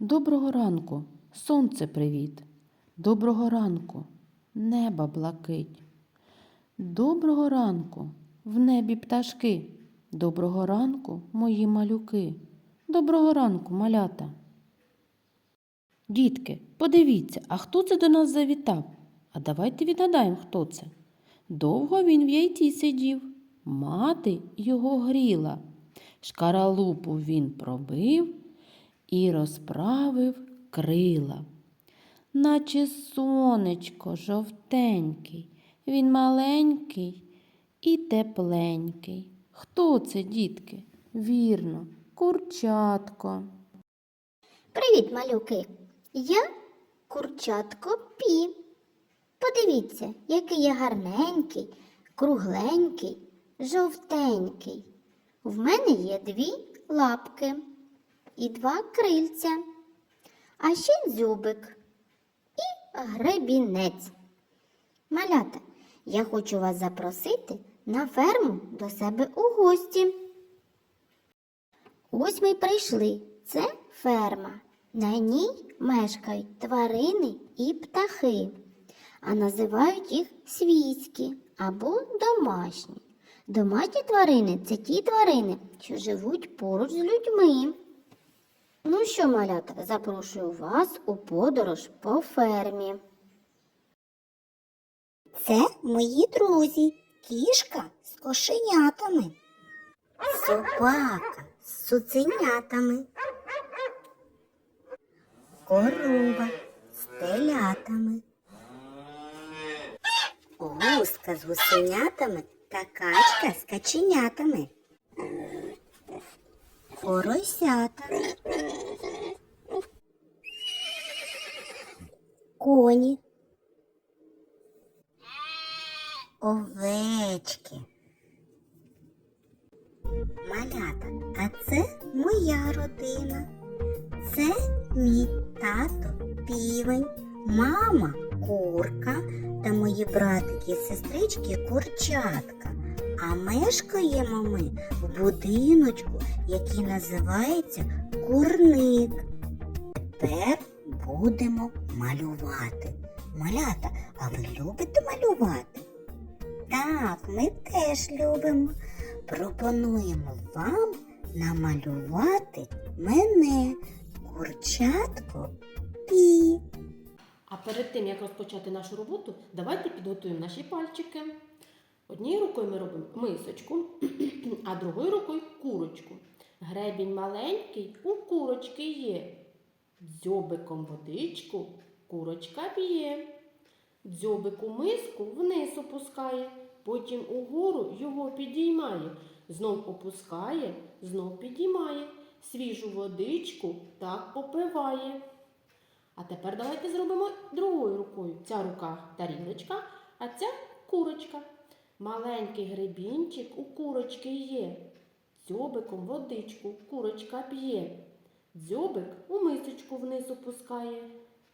Доброго ранку, сонце привіт. Доброго ранку, неба блакить. Доброго ранку, в небі пташки. Доброго ранку, мої малюки. Доброго ранку, малята. Дітки, подивіться, а хто це до нас завітав? А давайте відгадаємо, хто це. Довго він в яйці сидів, мати його гріла. Шкаралупу він пробив і розправив крила. Наче сонечко жовтенький, він маленький і тепленький. Хто це, дітки? Вірно, курчатко. Привіт, малюки! Я курчатко Пі. Подивіться, який я гарненький, кругленький, жовтенький. В мене є дві лапки і два крильця, а ще дзюбик і гребінець. Малята, я хочу вас запросити на ферму до себе у гості. Ось ми прийшли. Це ферма. На ній мешкають тварини і птахи, а називають їх свійські або домашні. Домашні тварини це ті тварини, що живуть поруч з людьми. Ну що, малята, запрошую вас у подорож по фермі. Це мої друзі, кішка з кошенятами, собака з цуценятами, корова з телятами, гуска з гусенятами та качка з каченятами, поросята, коні, овечки. Малята, а це моя родина. Це мій тато півень, мама курка та мої братики і сестрички курчатка. А мешкаємо ми в будиночку, який називається курник. Тепер будемо малювати. Малята, а ви любите малювати? Так, ми теж любимо. Пропонуємо вам намалювати мене, курчатко пі. А перед тим, як розпочати нашу роботу, давайте підготуємо наші пальчики. Однією рукою ми робимо мисочку, а другою рукою курочку. Гребінь маленький у курочки є. Дзьобиком водичку курочка п'є. Дзьобик у миску вниз опускає, потім угору його підіймає. Знов опускає, знов підіймає. Свіжу водичку так попиває. А тепер давайте зробимо другою рукою. Ця рука тарілочка, а ця курочка. Маленький гребінчик у курочки є. Дзьобиком водичку курочка п'є. Дзьобик у мисочку вниз опускає,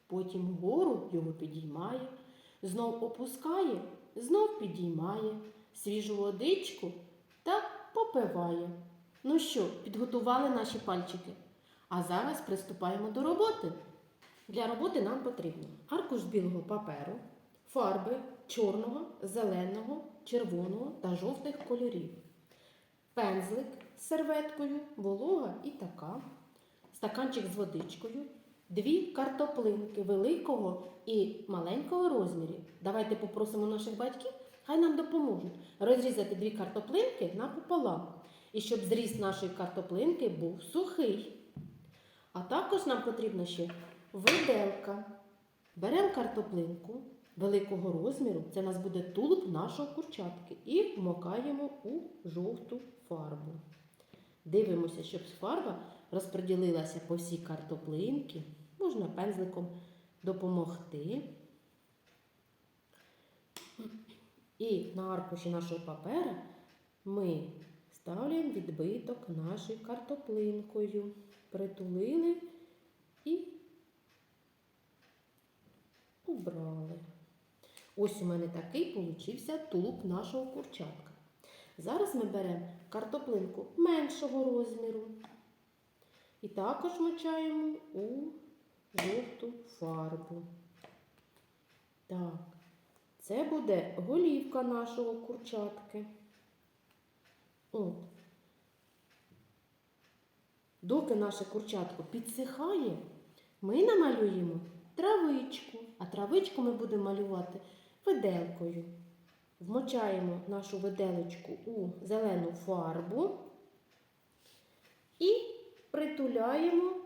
потім вгору його підіймає, знов опускає, знов підіймає, свіжу водичку та попиває. Ну що, підготували наші пальчики? А зараз приступаємо до роботи. Для роботи нам потрібно аркуш білого паперу, фарби чорного, зеленого, червоного та жовтих кольорів, пензлик з серветкою, волога і така, стаканчик з водичкою, дві картоплинки великого і маленького розмірів. Давайте попросимо наших батьків, хай нам допоможуть розрізати дві картоплинки напополам. І щоб зріст нашої картоплинки був сухий. А також нам потрібна ще виделка. Беремо картоплинку великого розміру, це у нас буде тулуб нашого курчатки, і вмокаємо у жовту фарбу. Дивимося, щоб фарба розподілилася по всій картоплинки. Можна пензликом допомогти. І на аркуші нашого папера ми ставляємо відбиток нашою картоплинкою. Притулили і Ось у мене такий получився тулуб нашого курчатка. Зараз ми беремо картоплинку меншого розміру І також мочаємо у жовту фарбу. Так, це буде голівка нашого курчатки. От. Доки наше курчатко підсихає, ми намалюємо травичку, а травичку ми будемо малювати виделкою. Вмочаємо нашу виделечку у зелену фарбу і притуляємо,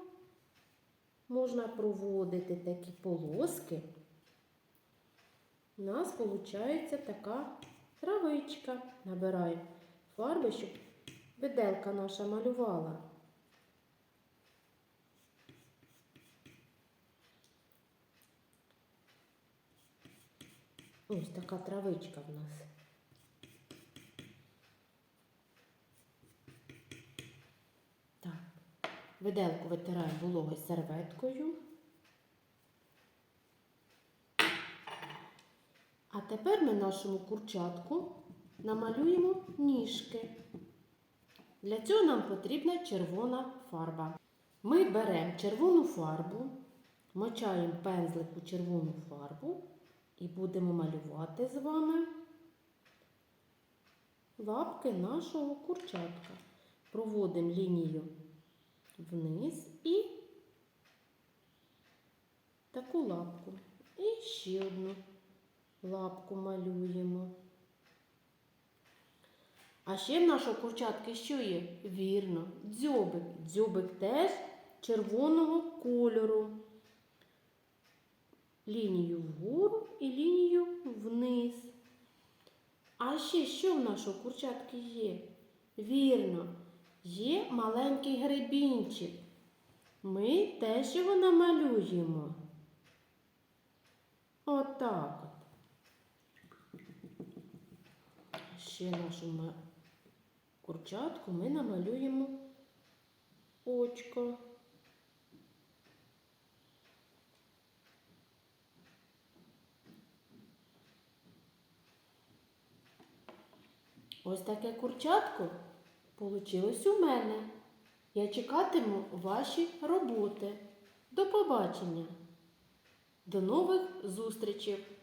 можна проводити такі полоски. У нас виходить така травичка. Набираємо фарби, щоб виделка наша малювала. Ось така травичка в нас. Так, виделку витираємо вологою серветкою. А тепер ми нашому курчатку намалюємо ніжки. Для цього нам потрібна червона фарба. Ми беремо червону фарбу, мочаємо пензлик у червону фарбу і будемо малювати з вами лапки нашого курчатка. Проводимо лінію вниз і таку лапку. І ще одну лапку малюємо. А ще в нашого курчатки що є? Вірно, дзьобик. Дзьобик теж червоного кольору. Лінію вгору і лінію вниз. А ще що в нашого курчатки є? Вірно, є маленький гребінчик. Ми теж його намалюємо. Отак от. Ще нашому курчатку ми намалюємо очко. Ось таке курчатко получилось у мене. Я чекатиму ваші роботи. До побачення. До нових зустрічей!